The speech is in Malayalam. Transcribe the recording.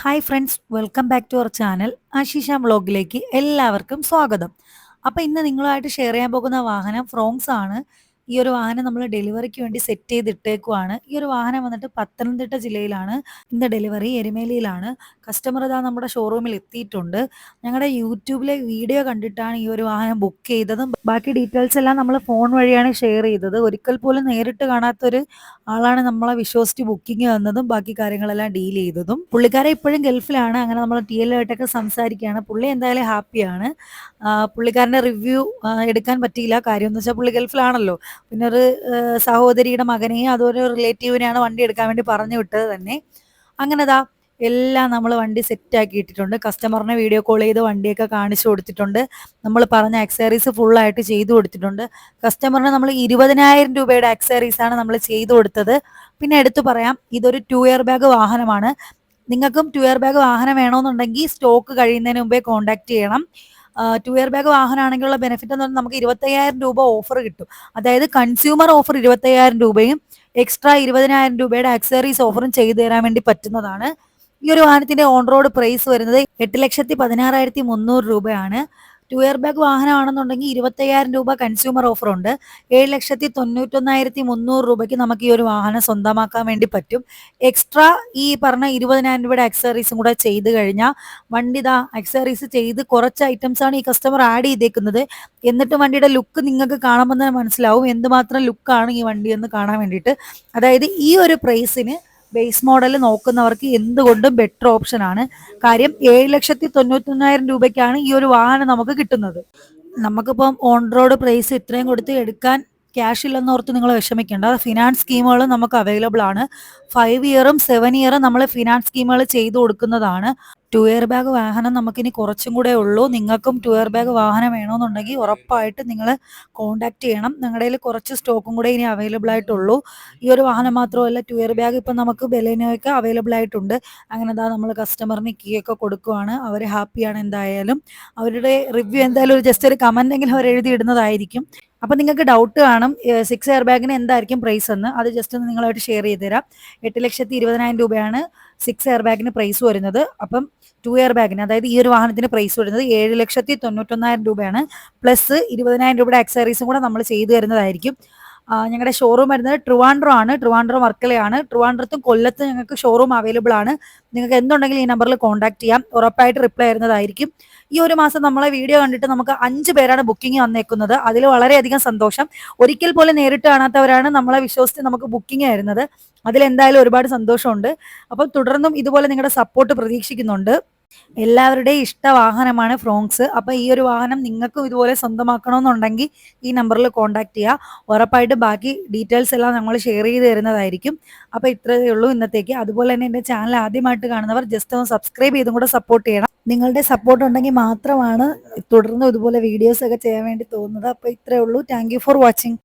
Hi friends welcome back to our channel Ashisha വ്ളോഗിലേക്ക് എല്ലാവർക്കും സ്വാഗതം. അപ്പോൾ ഇന്ന് നിങ്ങളുമായിട്ട് ഷെയർ ചെയ്യാൻ പോകുന്ന വാഹനം ഫ്രോങ്സ് ആണ്. ഈ ഒരു വാഹനം നമ്മൾ ഡെലിവറിക്ക് വേണ്ടി സെറ്റ് ചെയ്തിട്ടേക്കുവാണ്. ഈ ഒരു വാഹനം വന്നിട്ട് പത്തനംതിട്ട ജില്ലയിലാണ്. ഇന്ന് ഡെലിവറി എരുമേലിയിലാണ്. കസ്റ്റമർ ഇതാ നമ്മുടെ ഷോറൂമിൽ എത്തിയിട്ടുണ്ട്. ഞങ്ങളുടെ യൂട്യൂബിലെ വീഡിയോ കണ്ടിട്ടാണ് ഈ ഒരു വാഹനം ബുക്ക് ചെയ്തതും. ബാക്കി ഡീറ്റെയിൽസ് എല്ലാം നമ്മൾ ഫോൺ വഴിയാണ് ഷെയർ ചെയ്തത്. ഒരിക്കൽ പോലും നേരിട്ട് കാണാത്തൊരു ആളാണ് നമ്മളെ വിശ്വസിച്ച് ബുക്കിംഗ് തന്നതും ബാക്കി കാര്യങ്ങളെല്ലാം ഡീൽ ചെയ്തതും. പുള്ളിക്കാരെ ഇപ്പോഴും ഗൾഫിലാണ്. അങ്ങനെ നമ്മൾ ടി എൽ ആയിട്ടൊക്കെ സംസാരിക്കുകയാണ്. പുള്ളി എന്തായാലും ഹാപ്പിയാണ് പുള്ളിക്കാരന്റെ റിവ്യൂ എടുക്കാൻ പറ്റിയില്ല. കാര്യം എന്ന് വെച്ചാൽ പുള്ളി ഗൾഫിലാണല്ലോ. പിന്നെ ഒരു സഹോദരിയുടെ മകനെയും അതുപോലെ റിലേറ്റീവിനെയാണ് വണ്ടി എടുക്കാൻ വേണ്ടി പറഞ്ഞു വിട്ടത് തന്നെ. അങ്ങനെതാ എല്ലാം നമ്മൾ വണ്ടി സെറ്റ് ആക്കി ഇട്ടിട്ടുണ്ട്. കസ്റ്റമറിനെ വീഡിയോ കോൾ ചെയ്ത് വണ്ടിയൊക്കെ കാണിച്ചു കൊടുത്തിട്ടുണ്ട്. നമ്മൾ പറഞ്ഞ അക്സറീസ് ഫുള്ളായിട്ട് ചെയ്തു കൊടുത്തിട്ടുണ്ട്. കസ്റ്റമറിന് നമ്മൾ ഇരുപതിനായിരം രൂപയുടെ അക്സറീസ് ആണ് നമ്മൾ ചെയ്തു കൊടുത്തത്. പിന്നെ എടുത്തു പറയാം ഇതൊരു ടു ഇയർ ബാഗ് വാഹനമാണ്. നിങ്ങൾക്കും ടു ഇയർ ബാഗ് വാഹനം വേണമെന്നുണ്ടെങ്കിൽ സ്റ്റോക്ക് കഴിയുന്നതിന് മുമ്പേ കോൺടാക്ട് ചെയ്യണം. ടു ഇയർ ബാഗ് വാഹനമാണെങ്കിലുള്ള ബെനിഫിറ്റ് എന്ന് പറഞ്ഞാൽ നമുക്ക് ഇരുപത്തയ്യായിരം രൂപ ഓഫർ കിട്ടും. അതായത് കൺസ്യൂമർ ഓഫർ ഇരുപത്തയ്യായിരം രൂപയും എക്സ്ട്രാ ഇരുപതിനായിരം രൂപയുടെ അക്സറീസ് ഓഫറും ചെയ്തു തരാൻ വേണ്ടി പറ്റുന്നതാണ്. ഈ ഒരു വാഹനത്തിന്റെ ഓൺ റോഡ് പ്രൈസ് വരുന്നത് എട്ട് ലക്ഷത്തി പതിനാറായിരത്തി മുന്നൂറ് രൂപയാണ്. ടു ഇയർ ബാഗ് വാഹനമാണെന്നുണ്ടെങ്കിൽ ഇരുപത്തയ്യായിരം രൂപ കൺസ്യൂമർ ഓഫർ ഉണ്ട്. ഏഴ് ലക്ഷത്തി തൊണ്ണൂറ്റൊന്നായിരത്തി മുന്നൂറ് രൂപയ്ക്ക് നമുക്ക് ഈ ഒരു വാഹനം സ്വന്തമാക്കാൻ വേണ്ടി പറ്റും. എക്സ്ട്രാ ഈ പറഞ്ഞ ഇരുപതിനായിരം രൂപയുടെ അക്സറീസും കൂടെ ചെയ്ത് കഴിഞ്ഞാൽ വണ്ടി ഇതാ അക്സറീസ് ചെയ്ത് കുറച്ച് ഐറ്റംസ് ആണ് ഈ കസ്റ്റമർ ആഡ് ചെയ്തേക്കുന്നത്. എന്നിട്ട് വണ്ടിയുടെ ലുക്ക് നിങ്ങൾക്ക് കാണുമ്പോൾ തന്നെ മനസ്സിലാവും എന്തുമാത്രം ലുക്കാണ് ഈ വണ്ടി എന്ന് കാണാൻ വേണ്ടിയിട്ട്. അതായത് ഈ ഒരു പ്രൈസിന് ബേസ് മോഡൽ നോക്കുന്നവർക്ക് എന്തുകൊണ്ടും ബെറ്റർ ഓപ്ഷൻ ആണ്. കാര്യം ഏഴ് ലക്ഷത്തി തൊണ്ണൂറ്റൊന്നായിരം രൂപയ്ക്കാണ് ഈ ഒരു വാഹനം നമുക്ക് കിട്ടുന്നത്. നമുക്കിപ്പം ഓൺ റോഡ് പ്രൈസ് ഇത്രയും കൊടുത്ത് എടുക്കാൻ ക്യാഷ് ഇല്ലെന്നോർത്ത് നിങ്ങൾ വിഷമിക്കേണ്ട. ഫിനാൻസ് സ്കീമുകൾ നമുക്ക് അവൈലബിൾ ആണ്. ഫൈവ് ഇയറും സെവൻ ഇയറും നമ്മൾ ഫിനാൻസ് സ്കീമുകൾ ചെയ്തു കൊടുക്കുന്നതാണ്. ടു ഇയർ ബാഗ് വാഹനം നമുക്കിനി കുറച്ചും കൂടെ ഉള്ളൂ. നിങ്ങൾക്കും ടു ഇയർ ബാഗ് വാഹനം വേണമെന്നുണ്ടെങ്കിൽ ഉറപ്പായിട്ട് നിങ്ങൾ കോൺടാക്ട് ചെയ്യണം. കയ്യിൽ കുറച്ച് സ്റ്റോക്കും കൂടെ ഇനി അവൈലബിൾ ആയിട്ടുള്ളൂ. ഈ ഒരു വാഹനം മാത്രമല്ല ടു ഇയർ ബാഗ് ഇപ്പം നമുക്ക് ബെലേനോയ്ക്ക് അവൈലബിൾ ആയിട്ടുണ്ട്. അങ്ങനെ എന്താ നമ്മൾ കസ്റ്റമറിന് കീയൊക്കെ കൊടുക്കുവാണ്. അവർ ഹാപ്പിയാണ് എന്തായാലും. അവരുടെ റിവ്യൂ എന്തായാലും ഒരു ജസ്റ്റ് ഒരു കമന്റ് എങ്കിലും അവർ എഴുതി ഇടുന്നതായിരിക്കും. അപ്പം നിങ്ങൾക്ക് ഡൗട്ട് കാണും സിക്സ് എയർ ബാഗിന് എന്തായിരിക്കും പ്രൈസ് എന്ന്. അത് ജസ്റ്റ് ഒന്ന് നിങ്ങളായിട്ട് ഷെയർ ചെയ്ത് തരാം എട്ട് ലക്ഷത്തി ഇരുപതിനായിരം രൂപയാണ് സിക്സ് എയർ ബാഗിന് പ്രൈസ് വരുന്നത്. അപ്പം ടു എയർ ബാഗിന് അതായത് ഈ ഒരു വാഹനത്തിന് പ്രൈസ് വരുന്നത് ഏഴ് ലക്ഷത്തി തൊണ്ണൂറ്റൊന്നായിരം രൂപയാണ്. പ്ലസ് ഇരുപതിനായിരം രൂപയുടെ അക്സറീസും കൂടെ നമ്മൾ ചെയ്തു തരുന്നതായിരിക്കും. ഞങ്ങളുടെ ഷോറൂം വരുന്നത് ട്രിവാൻഡ്രോ ആണ്. ട്രിവാൻഡ്രോ വർക്കലയാണ്. ട്രിവാൻഡ്രത്തും കൊല്ലത്തും ഞങ്ങൾക്ക് ഷോറൂം അവൈലബിൾ ആണ്. നിങ്ങൾക്ക് എന്തുണ്ടെങ്കിലും ഈ നമ്പറിൽ കോൺടാക്ട് ചെയ്യാം. ഉറപ്പായിട്ട് റിപ്ലൈ വരുന്നതായിരിക്കും ഈ ഒരു മാസം നമ്മളെ വീഡിയോ കണ്ടിട്ട് നമുക്ക് അഞ്ച് പേരാണ് ബുക്കിംഗ് വന്നേക്കുന്നത്. അതിൽ വളരെയധികം സന്തോഷം. ഒരിക്കൽ പോലും നേരിട്ട് കാണാത്തവരാണ് നമ്മളെ വിശ്വസിച്ച് നമുക്ക് ബുക്കിംഗ് തരുന്നത്. അതിലെന്തായാലും ഒരുപാട് സന്തോഷമുണ്ട്. അപ്പം തുടർന്നും ഇതുപോലെ നിങ്ങളുടെ സപ്പോർട്ട് പ്രതീക്ഷിക്കുന്നുണ്ട്. എല്ലാവരുടെയും ഇഷ്ട വാഹനമാണ് ഫ്രോങ്സ് അപ്പോൾ ഈ ഒരു വാഹനം നിങ്ങൾക്കും ഇതുപോലെ സ്വന്തമാക്കണമെന്നുണ്ടെങ്കിൽ ഈ നമ്പറിൽ കോൺടാക്ട് ചെയ്യുക. ഉറപ്പായിട്ട് ബാക്കി ഡീറ്റെയിൽസ് എല്ലാം നമ്മൾ ഷെയർ ചെയ്ത് തരുന്നതായിരിക്കും. അപ്പോൾ ഇത്രയേ ഉള്ളൂ ഇന്നത്തേക്ക്. അതുപോലെ തന്നെ എന്റെ ചാനൽ ആദ്യമായിട്ട് കാണുന്നവർ ജസ്റ്റ് ഒന്ന് സബ്സ്ക്രൈബ് ചെയ്തും കൂടെ സപ്പോർട്ട് ചെയ്യണം. നിങ്ങളുടെ സപ്പോർട്ട് ഉണ്ടെങ്കിൽ മാത്രമാണ് തുടർന്ന് ഇതുപോലെ വീഡിയോസ് ഒക്കെ ചെയ്യാൻ വേണ്ടി തോന്നുന്നത്. അപ്പോൾ ഇത്രയേ ഉള്ളൂ. Thank for watching